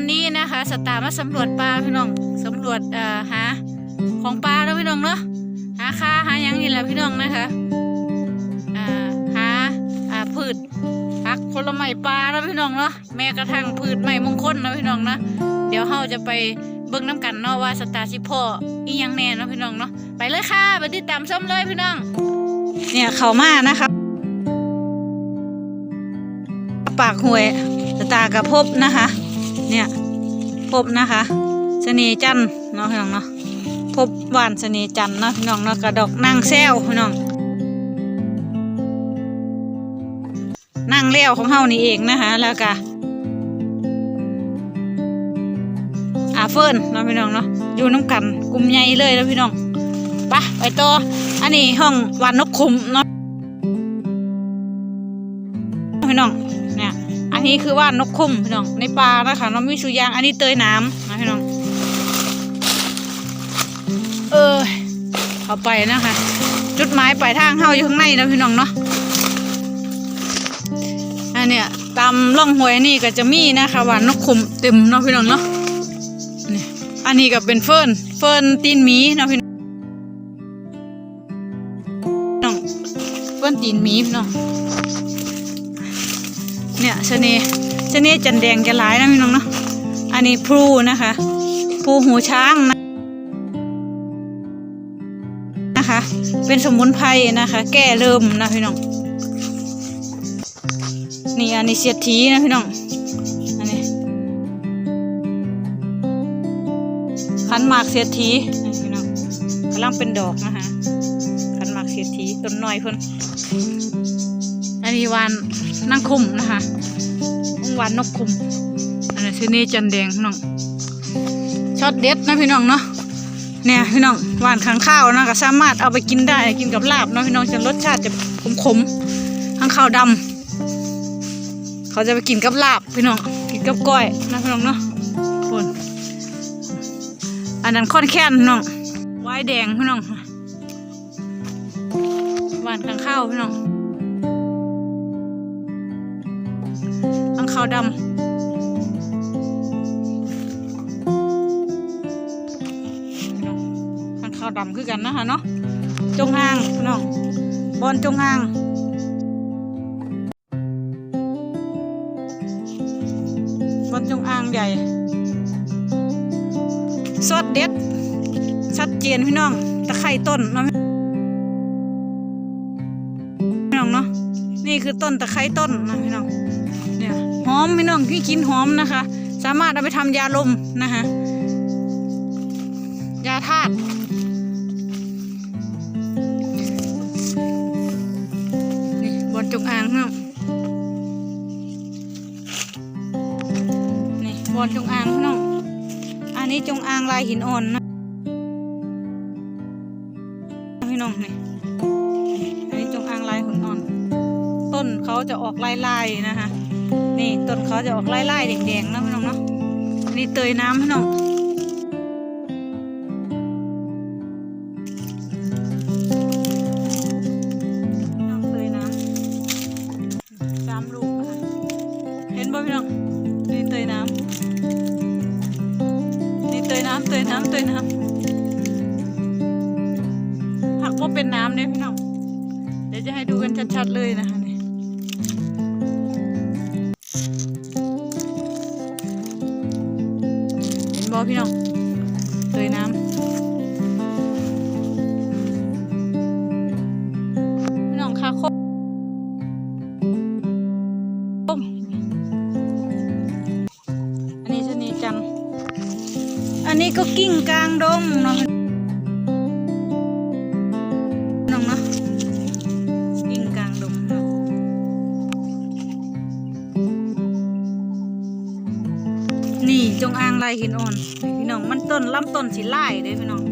วันนี้นะคะสตาร์มาสำรวจปลาพี่น้องสำรวจเอ่อหาของปลาแล้วพี่น้องเนาะหาค่าหายังนี่แหละพี่น้องนะคะอ่าหาอ่าพืชผักผลไม้ปลาแล้วพี่น้องเนาะแม้กระทั่งพืชไม้มงคลนะพี่น้องนะเดี๋ยวเราจะไปเบิ่งน้ำกันเนาะว่าสตาร์สิพ่ออียังแน่เนาะพี่น้องเนาะไปเลยค่ะไปติดตามชมเลยพี่น้อง เนี่ยเขามานะคะปากหวยสตากับพบนะคะ เนี่ยพบนะคะเสน่จันเนาะพี่น้องเนาะพบหวานเสน่จันเนาะพี่น้องเนาะกระดอกนางแซวพี่น้องนางเลี้ยวของเฮานี่เองนะคะ แล้วก็อาเฟิร์นเนาะพี่น้องเนาะอยู่น้ำกันกลุ่มใหญ่เลยแล้วพี่น้องไปไปต่ออันนี้ห้องวานนกขุมเนาะ อันนี้คือว่านนกคุ้มพี่น้องในปลานะคะน้องมีสุยางอันนี้เตยน้ำนะพี่น้อง เออเอาไปนะคะ จุดหมายปลายทางเฮาอยู่ข้างในนะพี่น้องเนาะอันเนี้ยตามร่องห้วยนี่ก็จะมีนะคะว่านนกคุ้มเต็มเนาะพี่น้องเนาะนี่อันนี้ก็เป็นเฟิร์นเฟิร์นตีนหมีเนาะพี่น้องเฟิร์นตีนหมีพี่น้อง เนี่ยชะเนชะเนจันแดงจะหลายนะพี่น้องเนาะอันนี้พลูนะคะพลูหูช้างนะนะคะ เป็นสมุนไพรนะคะ แก้เริ่มนะพี่น้องนี่อันนี้เสียดทีนะพี่น้องอันนี้ขันหมากเสียดทีพี่น้องกำลังเป็นดอกนะคะขันหมากเสียดทีต้นหน้อยเพิ่น อันนี้วานนั่งคุมนะคะวานนกคุมอันนี้ชื่อนี้จันแดงพี่น้องช็อตเด็ดนะพี่น้องเนาะเนี่ยพี่น้องหวานข้างข้าวนะก็สามารถเอาไปกินได้กินกับลาบเนาะพี่น้องจะรสชาติจะขมๆข้างข้าวดำเขาจะไปกินกับลาบพี่น้องกินกับก้อยนะพี่น้องเนาะคนอันนั้นค่อนแค้นพี่น้องไว้แดงพี่น้องหวานข้างข้าวพี่น้องางขาวดำข้างขาวดำคือกันนะคะเนาะจงอางพี่น้องบอลจงอางบอลจงอางใหญ่สดเด็ด ชัดเจนพี่น้องตะไคร่ต้นเนาะพี่น้องเนาะนี่คือต้นตะไคร่ต้นนะพี่น้อง อมพี่น้องพี่กินหอมนะคะ สามารถเอาไปทำยาลมนะคะยาธาตุนี่บนจงอางเนาะนี่บนจงอางเนาะอันนี้จงอางลายหินอ่อนนะพี่น้องนี่อันนี้จงอางลายหินอ่อน ต้นเขาจะออกลายๆนะคะ นี่ต้นเขาจะออกไล่ๆแดงๆนะพี่น้องเนาะนี่เตยน้ำพี่น้องน้องเตยน้ำสามลูกเห็นบ่พี่น้องนี่เตยน้ำนี่เตยน้ำเตยน้ำเตยน้ำผักก็เป็นน้ำเนี่ยพี่น้อง เดี๋ยวจะให้ดูกันชัดๆเลยนะคะ อพี่น้องเตยน้ำพี่น้องคาโคมอันนี้ชนีจัน อันนี้ก็กิ้งกลางดงเนาะ จงอางลายหินอ่อนพี่น้องมันต้นลำต้นสีลายเด้พี่น้อง